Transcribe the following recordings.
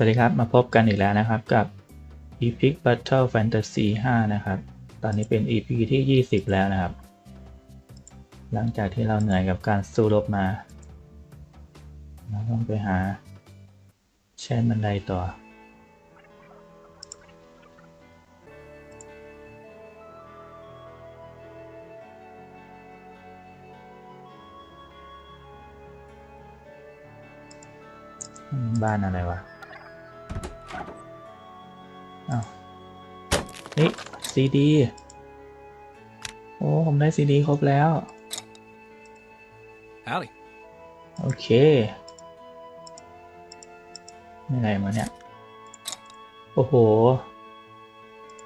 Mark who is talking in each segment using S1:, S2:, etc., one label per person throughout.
S1: สวัสดีครับ มาพบกันอีกแล้วนะครับกับ Epic Battle Fantasy 5 นะครับ ตอนนี้เป็น EP ที่ 20 แล้วนะครับ หลังจากที่เราเหนื่อยกับการสู้รบมา เราต้องไปหาแช่นบันไดต่อ บ้านอะไรวะ อ้าวนี่ซีดี โอ้ ผมได้ซีดีครบแล้ว
S2: Howdy.
S1: โอเค นี่อะไรมาเนี่ย โอ้โห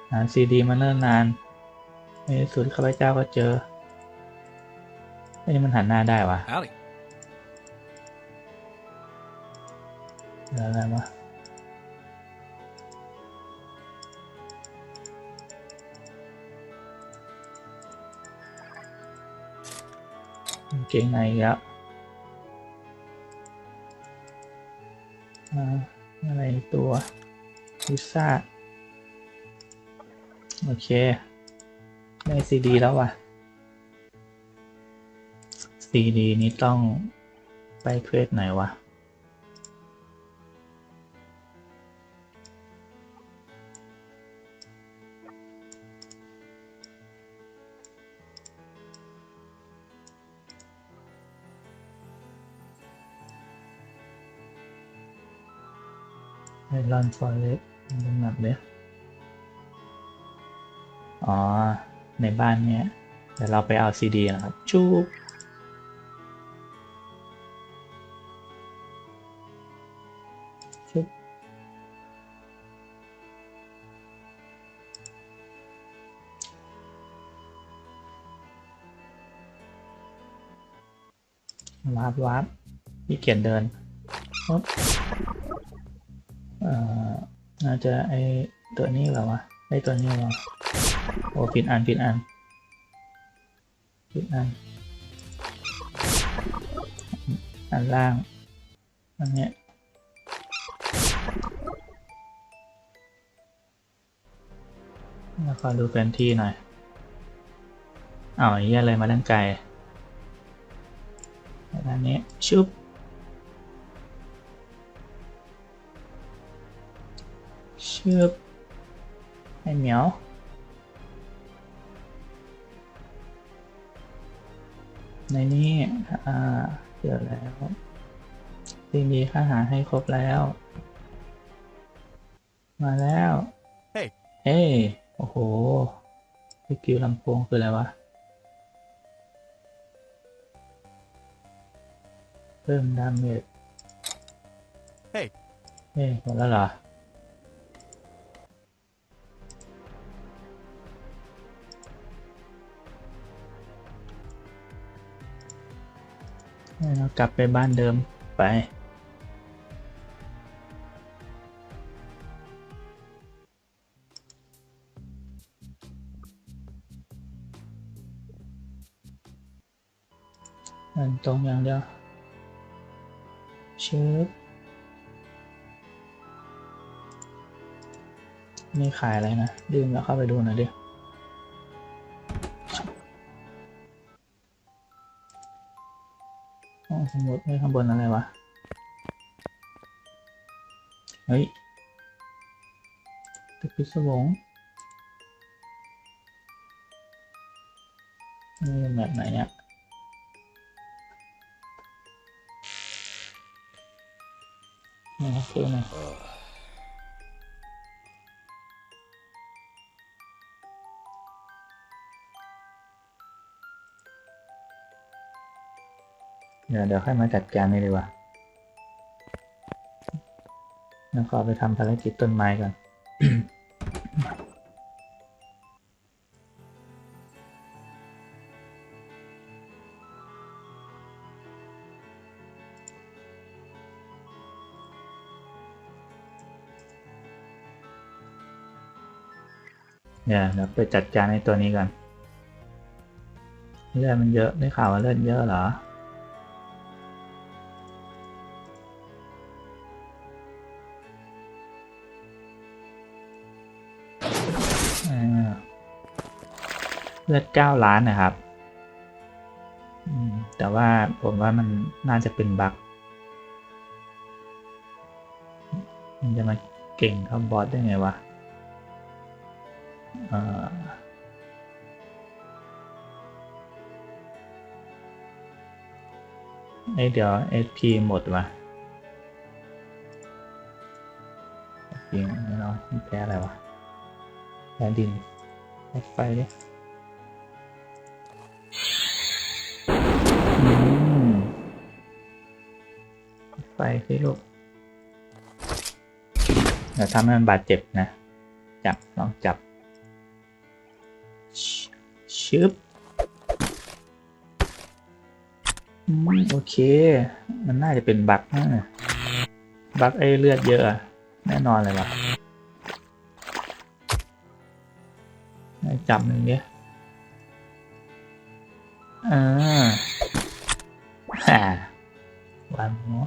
S1: หาซีดีมาเนิ่นนานในที่สุดข้าพเจ้าก็เจอไอ้นี่มันหันหน้าได้วะ
S2: Howdy.
S1: แล้วอะไรวะกา เกงในแล้วอ่าอะไรตัวพิซซ่า โอเค ได้ซีดีแล้วว่ะซีดีนี้ต้องไปเควสไหนวะ ไอรอนฟอเรสเป็นแบบเนี้ยอ๋อ ในบ้านเนี้ยเดี๋ยวเราไปเอาซีดีนะครับ ชุบชุบวาร์ปวาร์ปพี่เกียจเดินปึ๊บ น่าจะไอตัวนี้เหรอวะไอตัวนี้หรอโอ้ผิดอันผิดอันผิดอัน อันล่าง อันเนี้ยแล้วขอดูแผนที่หน่อยอ้าวไอ้เหี้ยเลยมาตั้งไกลอันนี้ชุบ ชืบให้เหมียวในนี้อ่าเจอแล้วทีนี้ค่าหาให้ครบแล้ว มาแล้ว
S2: เฮ้ย
S1: เอ้ยโอ้โหสกิลลำโพงคืออะไรวะ เพิ่มดาเมจ
S2: เฮ้ย
S1: เฮ้ยหมดแล้วเหรอ เรากลับไปบ้านเดิมไปมันตรงอย่างเดียวชึบนี่ขายอะไรนะลืมแล้วเข้าไปดูหน่อยดิ ข้างสมุดไม่ข้างบนอะไรวะ เฮ้ยตึกพิศวงนี่แบบไหนเนี่ เดี๋ยวเดี๋ยวค่อยมาจัดการนี่ดีกว่าแล้วขอไปทำภารกิจต้นไม้ก่อนเดี๋ยวเดี๋ยวไปจัดการในตัวนี้ก่อนเลือดมันเยอะได้ข่าวว่าเลือดเยอะเหรอ เลือดเก้าล้านนะครับแต่ว่าผมว่ามันน่าจะเป็นบั๊กมันจะมาเก่งเท่าบอสได้ไงวะเอ่อเดี๋ยว SP หมดว่ะ SP ไม่เอามันแพ้อะไรวะ แพ้ดินรถไฟดิอืมรถไฟสิลูก เดี๋ยวทำให้มันบาดเจ็บนะ จับลองจับชชึบอืมโอเค มันน่าจะเป็นบักนะบักไอเลือดเยอะ แน่นอนเลยว่ะ จับหนึ่งเนี้ยอ่าฮ่าวางหัว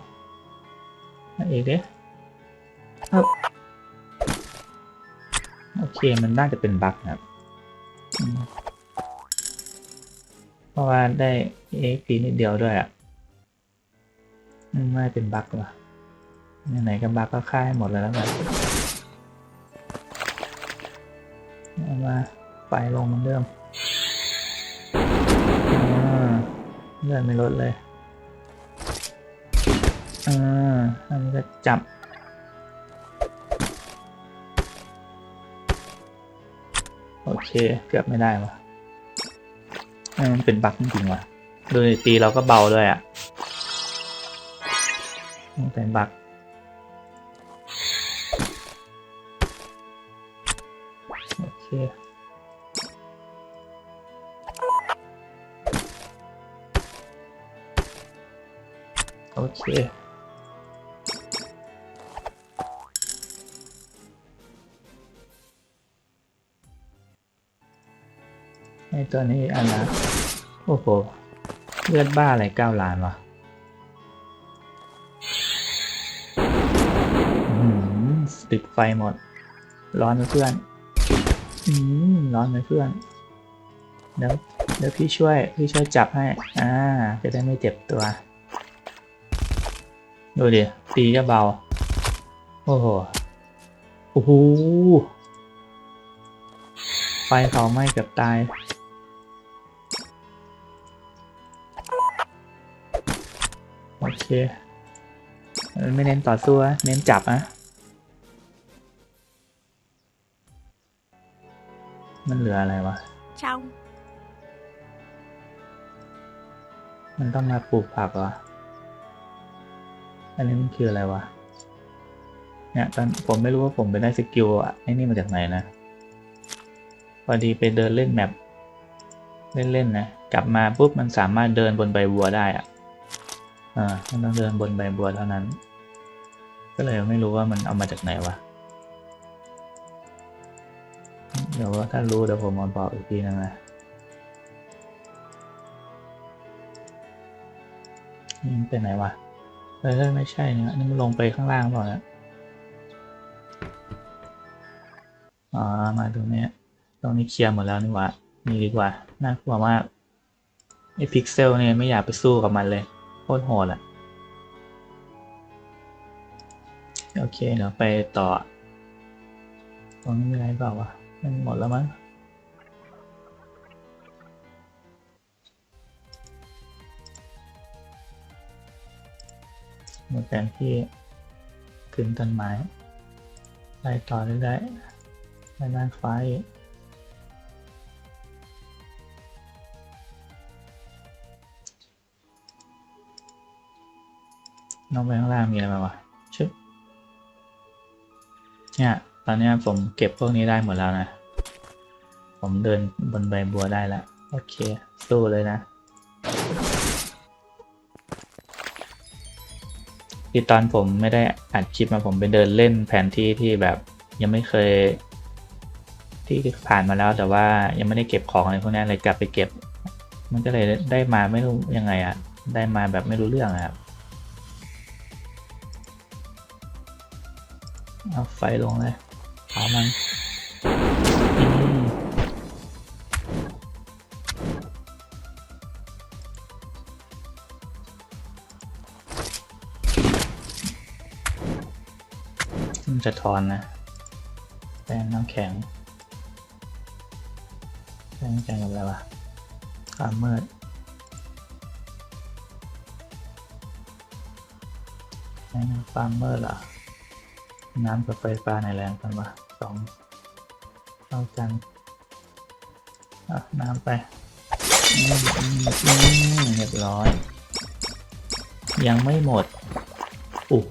S1: มาอีกเด้ครับโอเค มันน่าจะเป็นบั๊กนะครับอืมเพราะว่าได้ AXP นิดเดียวด้วยอะอืมไม่เป็นบั๊กหรอไหนๆก็บั๊กก็ฆ่าให้หมดเลยแล้วกันเอามา ไฟลงเหมันเดิมเลื่อดไม่ลดเลย อ่า อันนี้ก็จับ โอเค เกือบไม่ได้วะมันเป็นบั๊กจริงๆว่ะดูดิตีเราก็เบาด้วยอะมันเป็นบั๊ก โอเคไอตัวนี้อันละโอ้โห เลือดบ้าอะไรเก้าล้านวะหือติดไฟหมด ร้อนไหมเพื่อน อืม ร้อนไหมเพื่อน เดี๋ยวเดี๋ยวพี่ช่วย พี่ช่วยจับให้ อ่า จะได้ไม่เจ็บตัว ดูดิตีก็เบา โอ้โห โอ้โห ไฟเขาไหม้เกือบตาย โอเคเออไม่เน้นต่อสู้อะเน้นจับอะมันเหลืออะไรวะ
S3: Xong
S1: มันต้องมาปลูกผักเหรอ อันนี้มันคืออะไรวะ เนี่ยตอนผมไม่รู้ว่าผมไปได้สกิลอะไอ้นี่มาจากไหนนะ พอดีไปเดินเล่นแมปเล่นๆนะ กลับมาปุ๊บมันสามารถเดินบนใบบัวได้อะอ่ามันต้องเดินบนใบบัวเท่านั้น ก็เลยไม่รู้ว่ามันเอามาจากไหนวะ เดี๋ยวว่าถ้ารู้เดี๋ยวผมมาบอกอีกทีนึงนะนี่เป็นไหนวะ เฮ้ยเฮ้ยไม่ใช่เนี่ยนี่มันลงไปข้างล่างเปล่าเนี่ยอ๋อมาตรงเนี้ยตรงนี้เคลียร์หมดแล้วนี่หวะนี่ดีกว่าน่ากลัวมากไอพิกเซลเนี่ยไม่อยากไปสู้กับมันเลยโคตรโหดอะโอเคเดี๋ยวไปต่อตรงนี้มีอะไรเปล่าวะมันหมดแล้วมั้ง หมดแผนที่ขึ้นต้นไม้ไล่ต่อเรื่อยๆไปด้านฟ้าอีกน้องไปข้างล่างมีอะไรมาวะชึบเนี่ยตอนนี้ผมเก็บพวกนี้ได้หมดแล้วนะ ผมเดินบนใบบัวได้แล้ว โอเค สู้เลยนะ ที่ตอนผมไม่ได้อัดคลิปมาผมไปเดินเล่นแผนที่ที่แบบยังไม่เคย ที่ผ่านมาแล้วแต่ว่ายังไม่ได้เก็บของอะไรพวกนี้เลยกลับไปเก็บ มันก็เลยได้มาไม่รู้ยังไงอะได้มาแบบไม่รู้เรื่องอะครับเอาไฟลงเลยเอามัน จะทอนนะแปลงน้ำแข็งแปลงน้ำแข็งกับอะไรวะความมืดแปลงความมืดเหรอน้ำกับไฟฟ้าในแรงกันวะสองเท่ากันน้ำไปเรียบร้อย ยังไม่หมด โอ้โห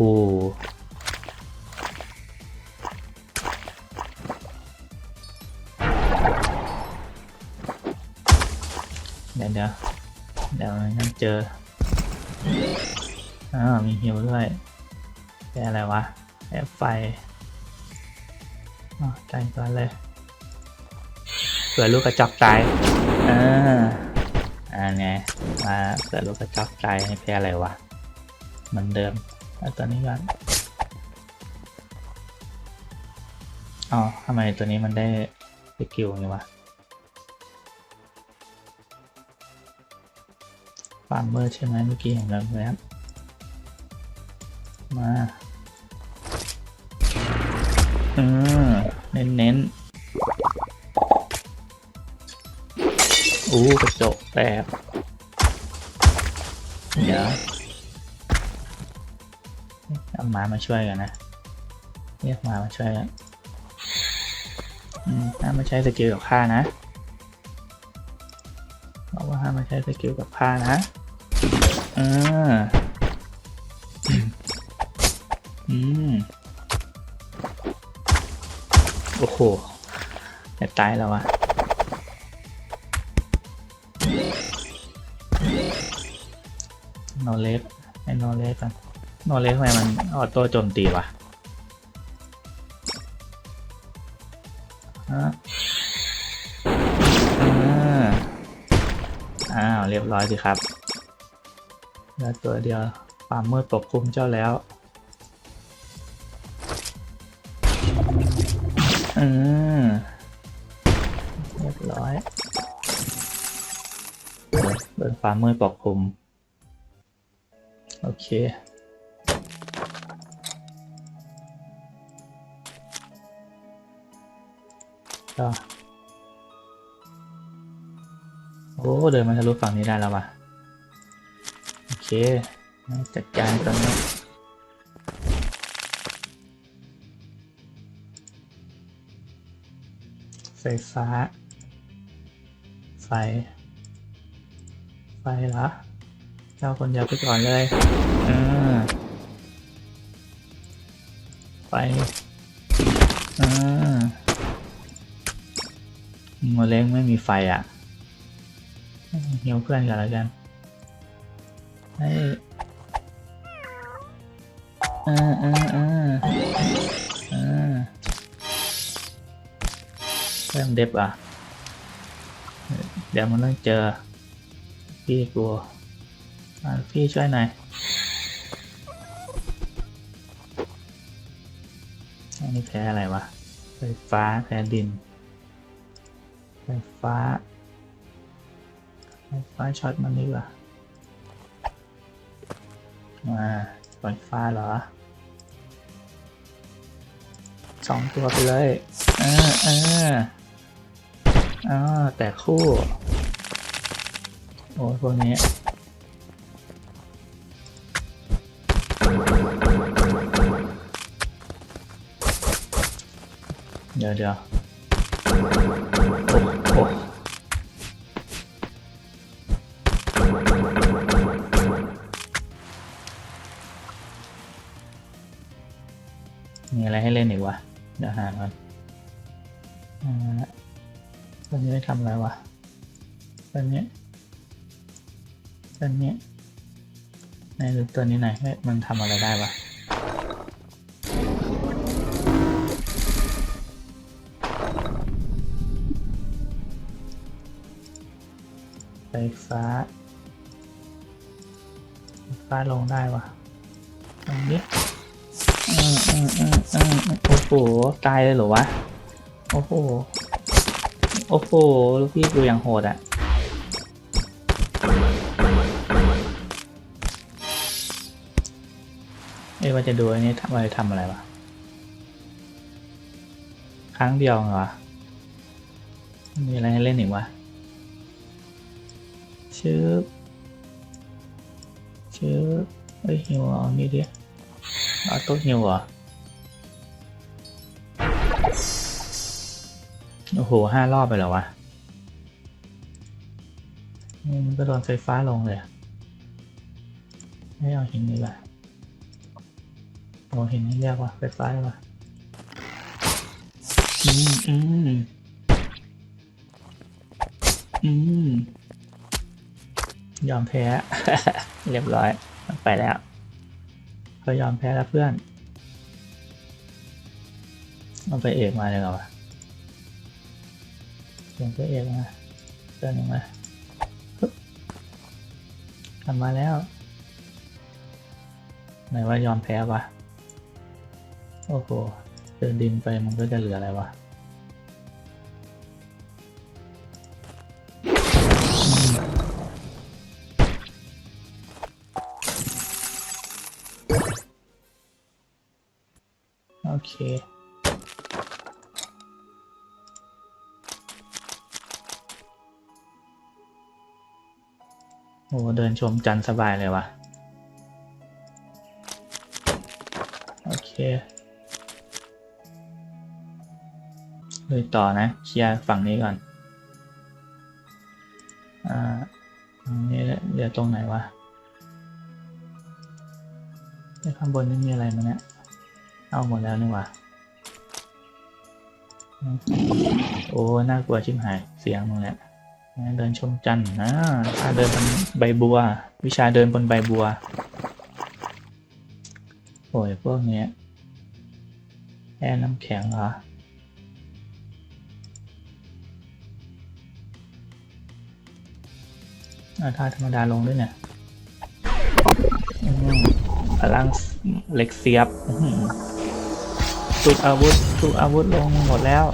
S1: ดี๋ยวเดี๋ยวเดี๋ยวนั่นเจออ้าวมีฮิวด้วยแค่อะไรวะแค่ไฟอ๋อใจก่อนเลยเผื่อลูกกระจอกตายอ่าอ่าไงมาเผื่อลูกกระจอกตายให้แพ้อะไรวะเหมือนเดิมเอาตัวนี้ก่อนอ๋อทำไมตัวนี้มันได้สกิลอย่างนี้วะ ฟาร์มเมอร์ใช่ไหมเมื่อกี้เห็นแล้วครับมา อืมเน้นเน้นๆอู้กระจกแตกเดี๋ยวเอาหมามาช่วยกันนะ เรียกหมามาช่วยกันอืมห้ามมาใช้สกิลกับข้านะ ช้สกิลกับผ้านะอ่าอืมโอ้โหจะตายแล้ววะโนเลสไอโนเลสกันโนเลสทำไมมันออโต้โจมตีวะฮะ รียบร้อยสิครับเหลือตัวเดียวความมืดปกคลุมเจ้าแล้ว อืมเรียบร้อยเดินความมืดปกคลุม โอเคก็ อ้เดินมาทะลุฝั่งนี้ได้แล้วว่ะโอเคจัดการตรงนี้ไฟฟ้า ไฟ ไฟเหรอเจ้าคนเดียวไปก่อนเลยอ่าไฟอ่าโมเล้งไม่มีไฟอะ เฮียวเพื่อนกันแล้วกันให้อ่าอ่าอ่าอ่าเริ่มเด็บอะ เดี๋ยวมันต้องเจอ พี่กลัวพี่ช่วยหน่อยอันนี้แพ้อะไรวะ ไฟฟ้าแพ้ดิน ไฟฟ้า ฟฟ้าช็อตมันดีกว่ามาไฟฟ้าเหรอสองตัวไปเลยเออเอออ๋อแต่คู่ โอ้ยพวกนี้เดี๋ยวเดี๋ยวโอ้โอ้ อะไรให้เล่นอีกวะ เดี๋ยวหาก่อนตัวนี้ได้ทำอะไรวะตัวนี้ตัวนี้ในหรือตัวนี้ไหนมันทำอะไรได้วะไฟฟ้าไฟฟ้าลงได้วะตรงนี้ โอ้โห ตายเลยเหรอวะ โอ้โห โอ้โห ลูกพี่กูอยังโหดอะเอ้ยว่าจะดูอันนี้ทำอะไรทำอะไรวะ ครั้งเดียวเหรอ มีอะไรให้เล่นอีกวะชื่อชื่อเอ้ยฮิวเอานี่ดิเอาตัวฮิวเหรอ โอ้โหห้ารอบไปแล้ววะมันก็โดนไฟฟ้าลงเลย ไม่เอาหินดีกว่าโอ้หินนี่เรียกว่าไฟฟ้าวะอืมอืมอืมยอมแพ้ เรียบร้อย ไปแล้วเขายอมแพ้แล้วเพื่อน เอาไปเอกมาเลยเหรอวะ เสียงตัวเอกมาเดินออกมาปึ๊บกลับมาแล้วไหนว่ายอมแพ้วะโอ้โหเดินดินไปมันก็จะเหลืออะไรวะโอเค โอ้เดินชมจันสบายเลยวะโอเค เลยต่อนะ เคลียร์ฝั่งนี้ก่อน อ่าตรงนี้เหลือตรงไหนวะไอ้ข้างบนนี่มีอะไรมั้งเนี่ย เอาหมดแล้วนี่วะอืมโอ้ น่ากลัวชิบหาย เสียงมึงนี่ย เดินชมจันทร์นะถ้าเดินบนใบบัว วิชาเดินบนใบบัว โอ้ยพวกเนี้ยแอน้ำแข็งเหรอเอาท่าธรรมดาลงด้วยเนี่ยพลังเหล็กเสียบอื้อหือสุดอาวุธสุดอาวุธลงหมดแล้ว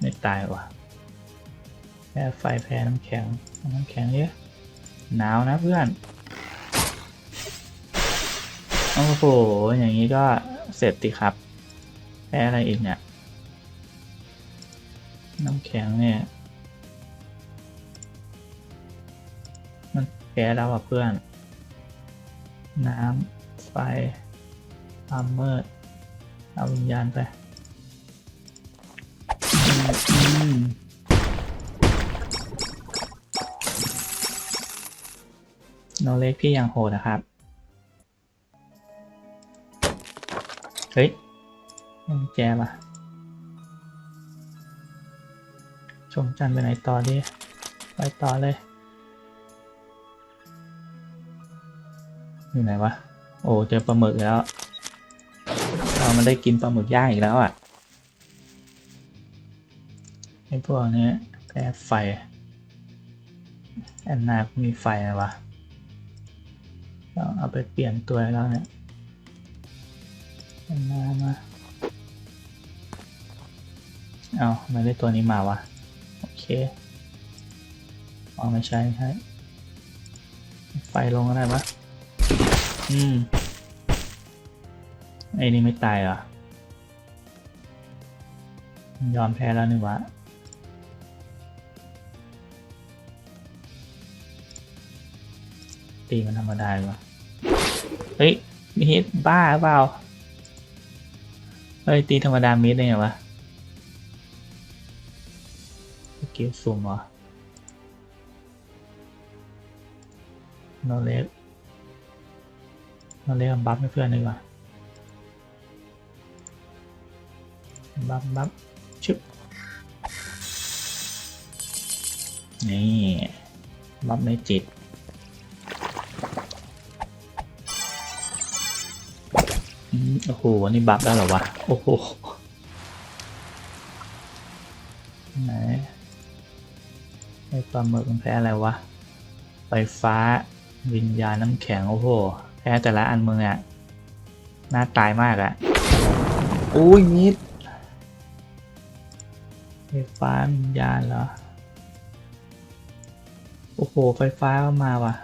S1: ไม่ตายว่ะ แพ้ไฟแพ้น้ำแข็ง น้ำแข็งเยอะหนาวนะเพื่อน โอ้โห อย่างนี้ก็เสร็จติครับ แพ้อะไรอีกเนี่ย น้ำแข็งเนี่ย มันแพ้แล้วอะเพื่อน น้ำ ไฟความมืดเอาวิญญาณไป อืม โนเล็กพี่ยังโหดนะครับ เฮ้ยแจป่ะ ชมจันทร์ไปไหนต่อดี ไปต่อเลย อยู่ไหนวะ โอ้ เจอปลาหมึกแล้ว เรามันได้กินปลาหมึกย่างอีกแล้วอะไอ้พวกนี้แพ้ไฟ แอนนาก็มีไฟนะวะ เอาไปเปลี่ยนตัวแล้วเนี่ยเอามามาเอาไม่ได้ตัวนี้มาวะโอเคเอาไม่ใช่ใช่ไฟลงก็ได้ปะอืมไอ้นี่ไม่ตายเหรอ ยอมแพ้แล้วนี่วะตีมันธรรมดาดีกว่า เฮ้ยมีฮิตบ้าเปล่า เฮ้ย ตีธรรมดามิดได้ไงวะสกิลสุ่มเหรอโนเลสโนเลสบัฟให้เพื่อนดีกว่าบัฟบัฟชึบนี่บัฟในจิต โอ้โหอันนี่บัฟแล้วเหรอวะ โอ้โห ไหนไอ้ปลาหมึกมันแพ้อะไรวะ ไฟฟ้า วิญญาณน้ำแข็ง โอ้โห แพ้แต่ละอันมึงอะน่าตายมากอะอุ้ยนิดไฟฟ้าวิญญาณเหรอ โอ้โห ไฟฟ้าก็มาว่ะ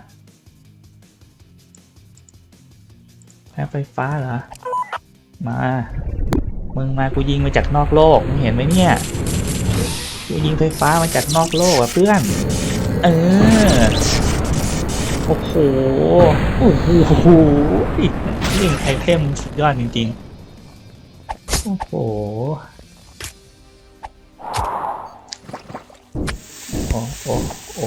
S1: แพ้ไฟฟ้าเหรอ มา มึงมากูยิงมาจากนอกโลก มึงเห็นไหมเนี่ย กูยิงไฟฟ้ามาจากนอกโลกอะเพื่อน เออ โอ้โห โอ้โหโอ้โหยิงไอเทมสุดยอดจริงๆ โอ้โหโอ้โอ้โอ้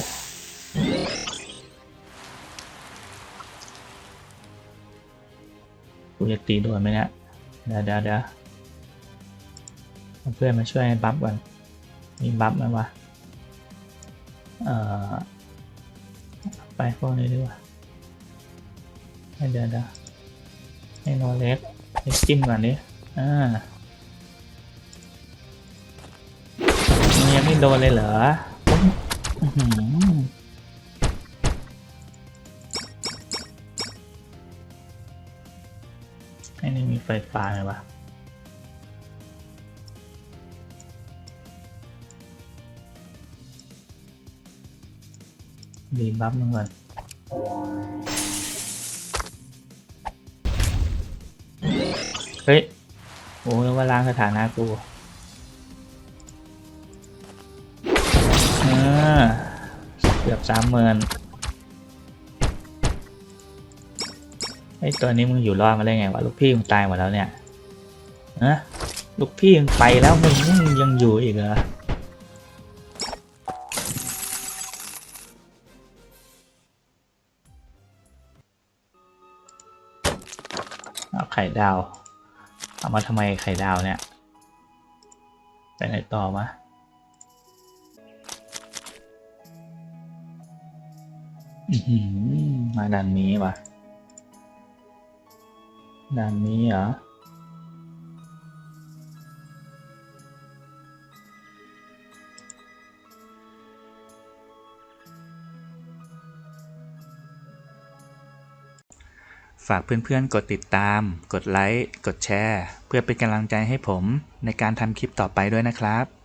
S1: กูจะตีโดนไหมเนี่ย เดี๋ยวเดี๋ยวเดี๋ยวเอเพื่อนมาช่วยบัฟก่อนมีบัฟไหมวะเอ่อไปพวกนี้ดีกว่าเดี๋ยวเดี๋ยวให้โนเล็กให้จิ้มก่อนดิอ่ายังไม่โดนเลยเหรอ ไอ้นี่มีไฟฟ้าไหมวะดีบัฟมันก่อนเฮ้ย โอ้ยว่าล้างสถานะกูเกือบสามหมื่น อ้ตัวนี้มึงอยู่รอดมาได้ไงวะลูกพี่มึงตายหมดแล้วเนี่ยนะลูกพี่มึงไปแล้วมึงมึงยังอยู่อีกเหรอเอาไข่ดาว เอามาทำไมไข่ดาวเนี่ยไปไหนต่อมาอื้อหือมาด่านนี้วะ ด่านนี้เหรอฝากเพื่อนๆ กดติดตาม กดไลค์ กดแชร์ เพื่อเป็นกำลังใจให้ผมในการทำคลิปต่อไปด้วยนะครับ